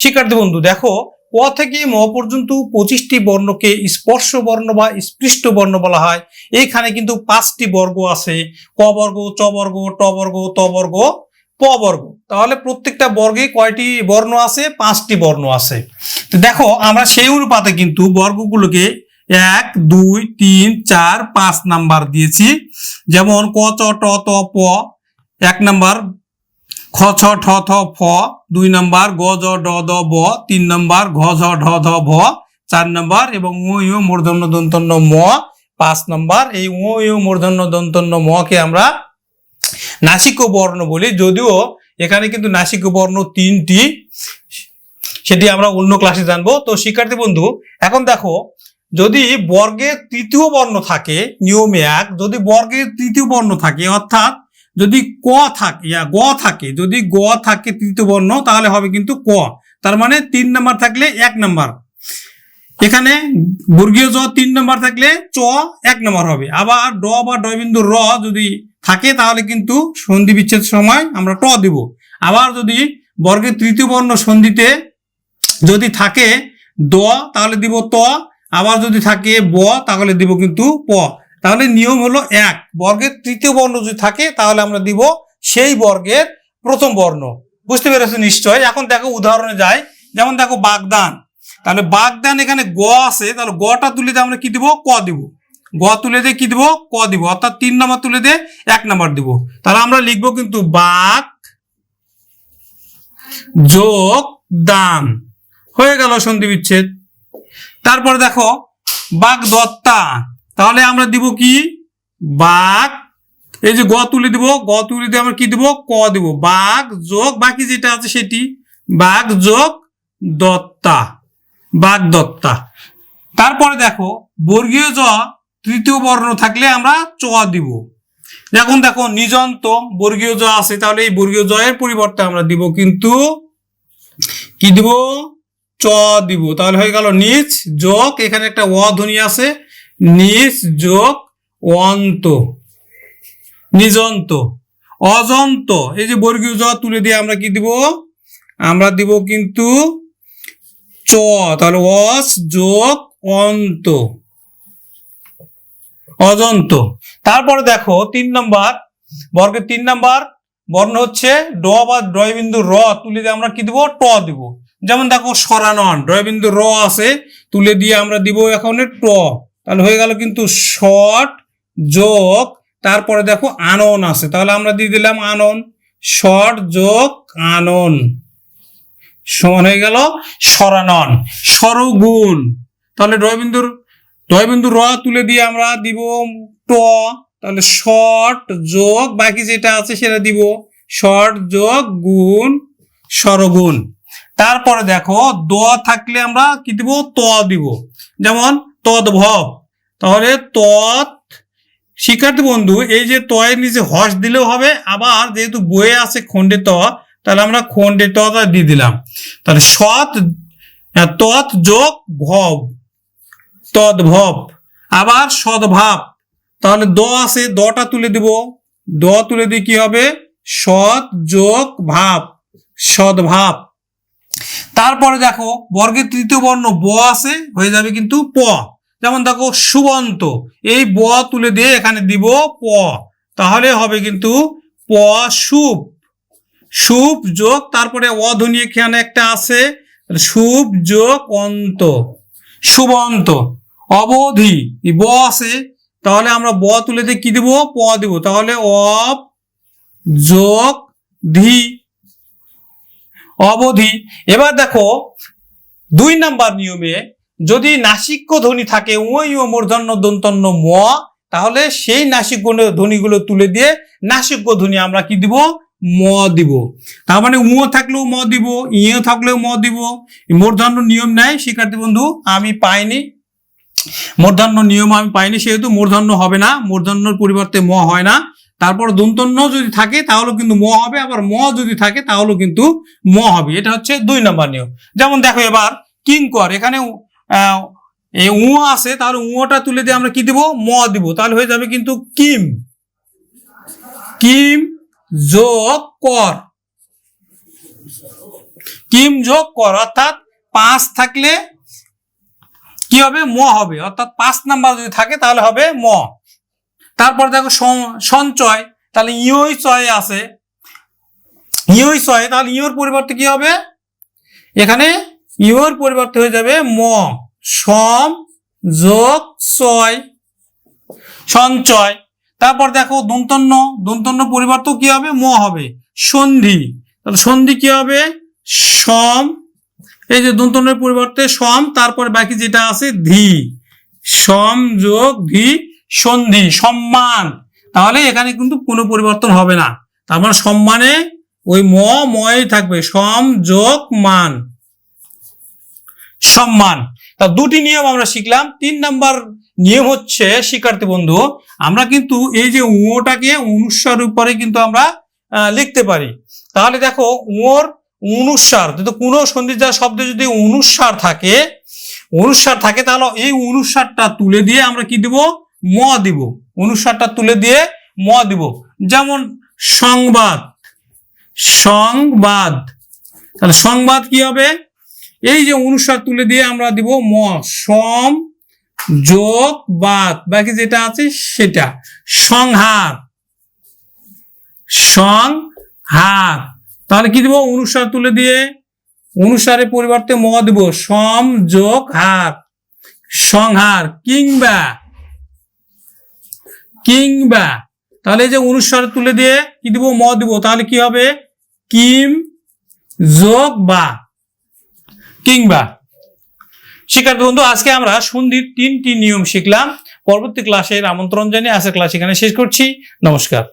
শিক্ষার্থী বন্ধু, দেখো, ক থেকে ম পর্যন্ত পঁচিশটি বর্ণকে স্পর্শ বর্ণ বা স্পৃষ্ট বর্ণ বলা হয়। এইখানে কিন্তু পাঁচটি বর্গ আছে। ক বর্গ, চ বর্গ, ট বর্গ, ত বর্গ, প বর্গ। তাহলে প্রত্যেকটা বর্গে কয়টি বর্ণ আছে? পাঁচটি বর্ণ আছে। তো দেখো, আমরা সেই অনুপাতে কিন্তু বর্গগুলোকে এক, দুই, তিন, চার, পাঁচ নাম্বার দিয়েছি। যেমন ক, চ, ট, ত, প, এক নাম্বার খ ছ ঠ থ ফ, দুই নম্বর গ জ ড দ ব, তিন নম্বর ঘ ঝ ঢ ধ ভ, চার নম্বর এবং উ ইউ মূর্ধন্য দন্তন্য ম, পাঁচ নম্বর এই উ ইউ মূর্ধন্য দন্তন্য ম কে আমরা নাসিক বর্ণ বলি। যদিও এখানে কিন্তু নাসিক বর্ণ তিনটি, সেটি আমরা অন্য ক্লাসে জানব। তো শিক্ষার্থী বন্ধু, এখন দেখো, যদি বর্গের তৃতীয় বর্ণ থাকে, নিয়মে এক, যদি বর্গের তৃতীয় বর্ণ থাকে, অর্থাৎ যদি ক থাকে, ইয়া, গ থাকে, যদি গ থাকে তৃতীয় বর্ণ, তাহলে হবে কিন্তু ক। তার মানে তিন নাম্বার থাকলে এক নাম্বার। এখানে বর্গীয় জ তিন নাম্বার থাকলে চ এক নাম্বার হবে। আবার ড বা ড বিন্দু র যদি থাকে, তাহলে কিন্তু সন্ধি বিচ্ছেদ সময় আমরা ট দিব। আবার যদি বর্গের তৃতীয় বর্ণ সন্ধিতে যদি থাকে দ, তাহলে দিব ত। আবার যদি থাকে ব, তাহলে দিব কিন্তু প। তাহলে নিয়ম হলো এক, বর্গের তৃতীয় বর্ণ যদি থাকে, তাহলে আমরা দিব সেই বর্গের প্রথম বর্ণ। বুঝতে পেরেছ নিশ্চয়? এখন দেখো উদাহরণে যাই। যেমন দেখো বাগদান। তাহলে বাগদান এখানে গ আছে, তাহলে গটা তুলে দিয়ে আমরা কি দিব? ক দিব। গ তুলে দিয়ে কি দিব? ক দিব। অর্থাৎ তিন নাম্বার তুলে দিয়ে এক নাম্বার দিব। তাহলে আমরা লিখব কিন্তু বাক যোগ দান। হয়ে গেল সন্ধি বিচ্ছেদ। তারপরে দেখো বাঘ দত্তা তাহলে আমরা দিব কি? বাঘ। এই যে গ তুলে দিব, গ তুলে দিয়ে আমরা কি দিব? ক দিব। বাঘ যোগ, বাকি যেটা আছে সেটি? বাঘ যোগ দত্তা। বাঘ দত্তা। তারপরে দেখো, বর্গীয় জ তৃতীয় বর্ণ থাকলে আমরা চ দিব। এখন দেখো, নিজন্ত বর্গীয় জ আছে, তাহলে এই বর্গীয় জয়ের পরিবর্তে আমরা দিব কিন্তু কি দিব? চ দিব। তাহলে হয়ে গেল নিচ, যোগ, এখানে একটা অ ধ্বনি আছে। নিচ যোগ অন্ত। নিজন্ত অজন্ত। এই যে বর্গীয় জ তুলে দিয়ে আমরা কি দিব? আমরা দিব কিন্তু চ। তাহলে অস যোগ অন্ত। অজন্ত। তারপরে দেখো, তিন নম্বর, বর্গের তিন নম্বর, বর্ণ হচ্ছে ড বা ডয় বিন্দু র তুলে দিয়ে আমরা কি দিব? ট দিব। যেমন দেখো সরানন ডয় বিন্দু র আছে, তুলে দিয়ে আমরা দিব এখন ট। তাহলে হয়ে গেল কিন্তু শর্ট যোগ, তারপরে দেখো আনন আছে। তাহলে আমরা দিয়ে দিলাম আনন। শর্ট যোগ আনন। সমান হয়ে গেল সরানন সরগুণ তাহলে ডয়বিন্দুর ডয়বিন্দু র তুলে দিয়ে আমরা দিব ট। তাহলে শর্ট যোগ, বাকি যেটা আছে সেটা দিব। শর্ট যোগ গুণ সরগুণ তারপরে দেখো দ থাকলে আমরা কি দিব? ত দিব। যেমন তদ্ভব। তাহলে তৎ শিক্ষার্থী বন্ধু, এই যে তয়ের নিচে হস দিলেও হবে, আবার যেহেতু বয়ে আছে খণ্ডে ত, তাহলে আমরা খণ্ডে ত টা দিয়ে দিলাম। তাহলে সৎ তৎ যোগ ভব, তদ্ভব, আবার সদ্ভাব। তাহলে দ আছে দটা তুলে দিব। দ তুলে দিয়ে কি হবে? সৎ যোগ ভাব, সদ্ভাব। তারপরে দেখো, বর্গের তৃতীয় বর্ণ ব আছে, হয়ে যাবে কিন্তু প। যেমন দেখো, সুবন্ত, এই ব তুলে দিয়ে এখানে দিব প। তাহলে হবে কিন্তু প সুপ। সুপ যোগ, তারপরে অধ্বনি এখানে একটা আছে, সুপ যোগ অন্ত। সুবন্ত, অবধি ব আছে। তাহলে আমরা ব তুলে দিয়ে কি দিব? প দিব। তাহলে অব যোগ ধি। অবধি। এবার দেখো, দুই নাম্বার নিয়মে যদি নাসিক্য ধ্বনি থাকে ওই ও মূর্ধন্য দন্তন্য ম, তাহলে সেই নাসিক ধ্বনিগুলো তুলে দিয়ে নাসিক্য ধ্বনি আমরা কি দিব? ম দিব। তার মানে উঁ থাকলেও ম দিব ইয়ে থাকলেও ম দিব। মূর্ধন্য নিয়ম নাই শিক্ষার্থী বন্ধু, আমি পাইনি। মূর্ধন্য নিয়ম আমি পাইনি, সেহেতু মূর্ধন্য হবে না, মূর্ধন্যর পরিবর্তে ম হয় না। তারপর দন্তন্য যদি থাকে, তাহলেও কিন্তু ম হবে, আবার ম যদি থাকে, তাহলেও কিন্তু ম হবে। এটা হচ্ছে দুই নম্বর নিয়ম। যেমন দেখো এবার, কিঙ্কর, এখানে এই উ আছে, তাহলে উটা তুলে দিয়ে আমরা কি দিব? ম দিব। তাহলে হয়ে যাবে কিন্তু কিম। কিম যোগ কর। কিম যোগ কর, অর্থাৎ পাঁচ থাকলে কি হবে? ম হবে। অর্থাৎ পাঁচ নাম্বার যদি থাকে, তাহলে হবে ম। তারপর দেখো সঞ্চয়, তাহলে ইয়ই চয় আছে। ইয়ই চয়, তাহলে ইয়োর পরিবর্তে কি হবে? এখানে ইয়োর পরিবর্তে হয়ে যাবে ম, সম যোগ ছয় সঞ্চয়। তারপর দেখো দন্তন্য দন্তন্য পরিবর্তন কি হবে? ম হবে। সন্ধি, তাহলে সন্ধি কি হবে? সম, এই যে দন্তনের পরিবর্তে সম, তারপর বাকি যেটা আছে ধি, সম যোগ ধি সন্ধি, সম্মান। তাহলে এখানে কিন্তু কোনো পরিবর্তন হবে না। তার মানে সম্মানে ওই ম, ময় থাকবে। সম, যোগ, মান। সম্মান। তা দুটি নিয়ম আমরা শিখলাম। তিন নাম্বার নিয়ম হচ্ছে, শিক্ষার্থী বন্ধু, আমরা কিন্তু এই যে উঁটাকে অনুস্বার উপরে কিন্তু আমরা লিখতে পারি। তাহলে দেখো, উঁর অনুস্বার যদি কোনো সন্ধিজা শব্দে যদি অনুসার থাকে অনুসার থাকে, তাহলে এই অনুস্বারটা তুলে দিয়ে আমরা কি দিব? ম দিব। অনুস্বারটা তুলে দিয়ে ম দিব। যেমন সংবাদ। সংবাদ। তাহলে সংবাদ কি হবে? এই যে অনুস্বার তুলে দিয়ে আমরা দিব ম। সম যোগ বাদ। বাকি যেটা আছে সেটা। সংহার। সংহার। তাহলে কি দিব? অনুস্বার তুলে দিয়ে অনুসারের পরিবর্তে ম দিব। সম যোগ হার। সংহার কিংবা কিংবা তাহলে যে অনুস্বার তুলে দিয়ে কি দিব? ম দিব। তাহলে কি হবে? কিম, যোগ বা কিংবা। শিক্ষার্থী বন্ধু, আজকে আমরা সন্ধির তিনটি নিয়ম শিখলাম। পরবর্তী ক্লাসের আমন্ত্রণ জানিয়ে আজকের ক্লাস এখানে শেষ করছি। নমস্কার।